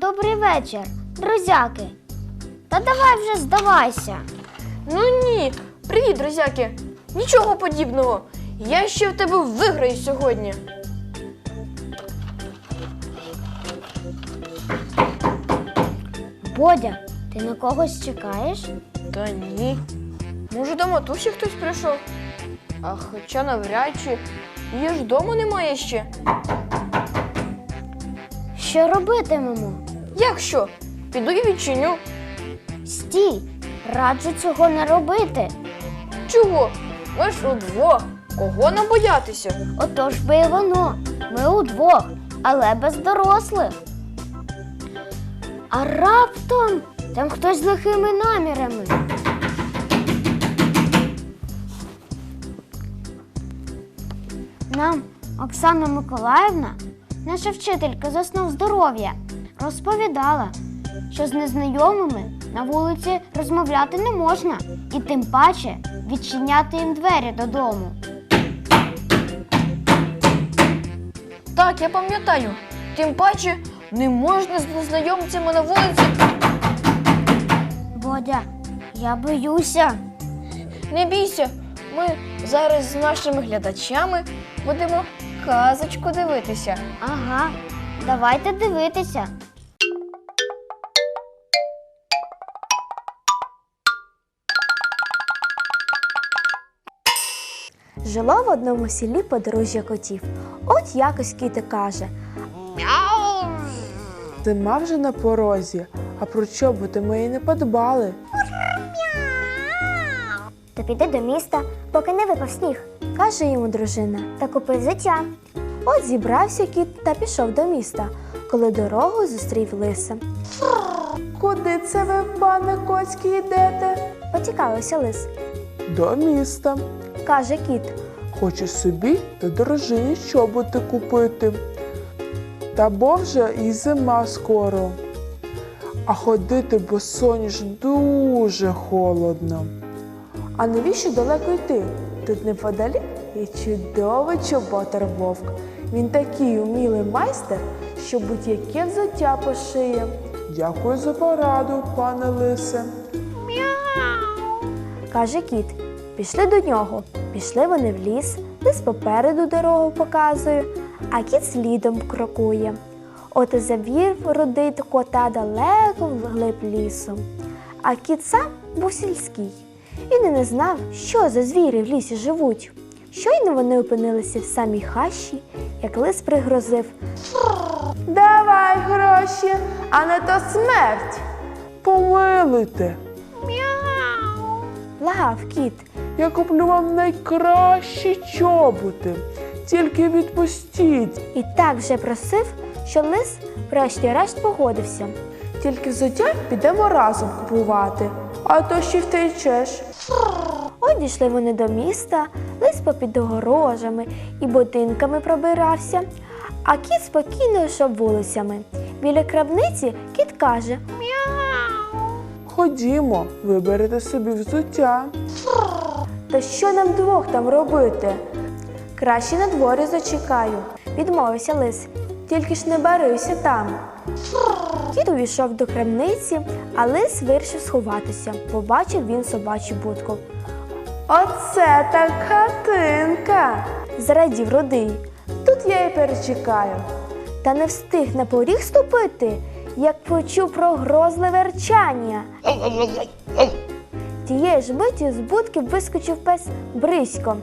Добрий вечір, друзяки. Та давай вже здавайся. Ну ні. Привіт, друзяки. Нічого подібного. Я ще в тебе виграю сьогодні. Бодя, ти на когось чекаєш? Та ні. Може, до матусі хтось прийшов? А хоча навряд чи. Її ж дому немає ще. Що робитимемо? Як що? Піду і відчиню. Стій! Раджу цього не робити. Чого? Ми ж удвох. Кого нам боятися? Отож би і воно. Ми удвох, але без дорослих. А раптом там хтось з лихими намірами. Нам Оксана Миколаївна, наша вчителька з основ здоров'я, розповідала, що з незнайомими на вулиці розмовляти не можна, і тим паче відчиняти їм двері додому. Так, я пам'ятаю. Тим паче не можна з незнайомцями на вулиці. Бодя, я боюся. Не бійся, ми зараз з нашими глядачами будемо казочку дивитися. Ага, давайте дивитися. Жило в одному селі подружжя котів. От якось кіти каже: Зима вже на порозі, а про чоботи ми й не подбали. То піди до міста, поки не випав сніг, каже йому дружина, та купи взуття. От зібрався кіт та пішов до міста, коли дорогу зустрів лиса. Куди це ви, пане Коцький, йдете? Поцікавився лис. До міста. Каже кіт. Хочу собі та дружині чоботи купити. Та бо вже і зима скоро. А ходити босоніж дуже холодно. А навіщо далеко йти? Тут неподалік є чудовий чоботар вовк. Він такий умілий майстер, що будь-яке взуття пошиє. Дякую за пораду, пане лисе. Мяу. каже кіт. Пішли до нього. Пішли вони в ліс, лис попереду дорогу показує, а кіт слідом крокує. От і завів рудий кота далеко в глиб лісу. А кіт сам був сільський. Він і не знав, що за звірі в лісі живуть. Щойно вони опинилися в самій хащі, як лис пригрозив. Давай гроші, а не то смерть. Помилуйте. Благав кіт, Я куплю вам найкращі чоботи. Тільки відпустіть. і так вже просив, що лис врешті-решт погодився. Тільки взуття підемо разом купувати, а то ще втечеш. От дійшли вони до міста, лис попід огорожами і будинками пробирався, а кіт спокійно йшов вулицями. Біля крабниці кіт каже: Ходімо, виберете собі взуття. Та що нам двох там робити? Краще на дворі зачекаю, відмовився лис. Тільки ж не барився там. Кіт увійшов до крамниці, а лис вирішив сховатися. Побачив він собачу будку. Оце так хатинка. Зрадів рудий. Тут я і перечекаю. Та не встиг на поріг ступити, як почув прогрозливе рчання. Тієї ж миті з будки вискочив пес Брисько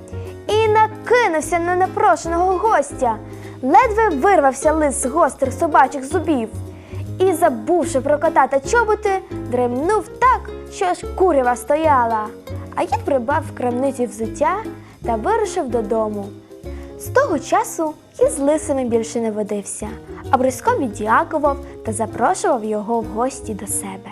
і накинувся на непрошеного гостя. Ледве вирвався лис з гострих собачих зубів. І, забувши про кота та чоботи, дремнув так, що аж курява стояла. А кіт прибав в крамниці взуття та вирушив додому. З того часу кіт з лисами більше не водився, а Брисько віддякував та запрошував його в гості до себе.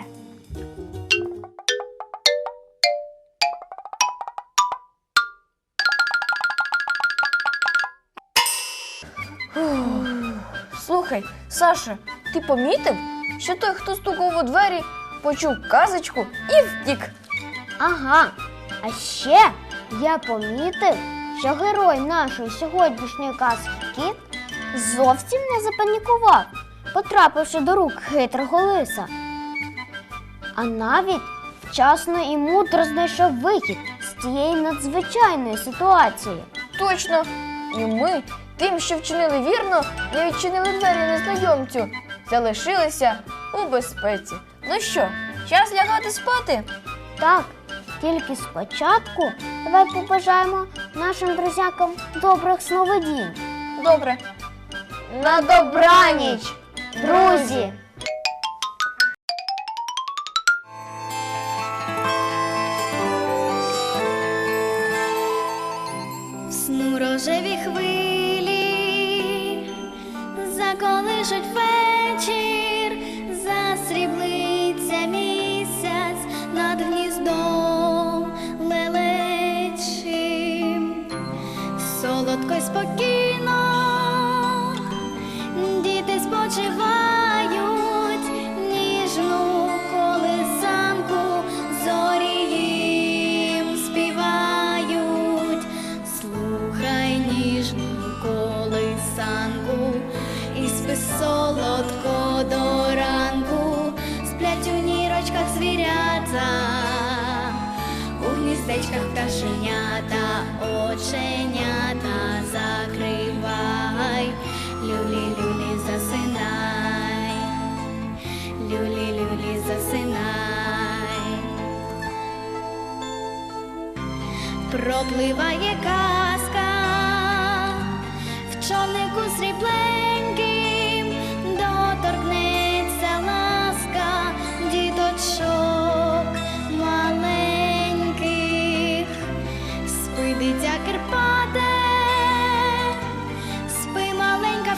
Слухай, Саша, ти помітив, що той, хто стукав у двері, почув казочку і втік. Ага. А ще я помітив, що герой нашої сьогоднішньої казки кіт зовсім не запанікував. потрапивши до рук хитрого лиса. А навіть вчасно і мудро знайшов вихід з цієї надзвичайної ситуації. Точно. І ми, тим, що вчинили вірно, не відчинили двері незнайомцю, залишилися у безпеці. Ну що, час лягати спати? Так, тільки спочатку давай побажаємо нашим друзякам добрих сновидінь. Добре. На добраніч, Друзі! Гніздечках оченята закривай, люлі-люлі засинай, люлі-люлі засинай. Пропливає казка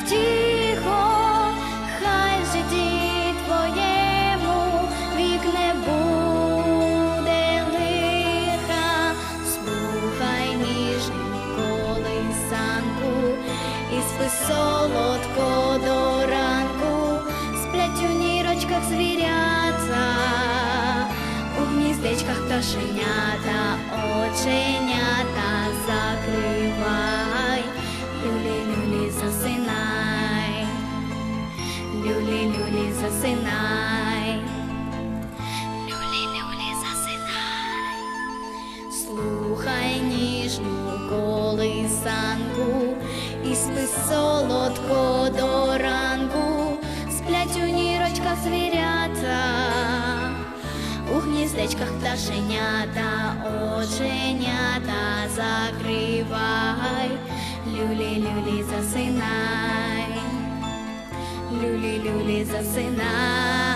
втіхо, хай в твоєму вік не слухай ніжну колисанку і спи солодко до ранку, сплять у нірочках звірята, у гніздечках пташенята, оченята і солодко до ранку, сплять у нірочках звірята, у гніздечках пташенята, оченята закривай, люлі-люлі засинай, люлі-люлі засинай.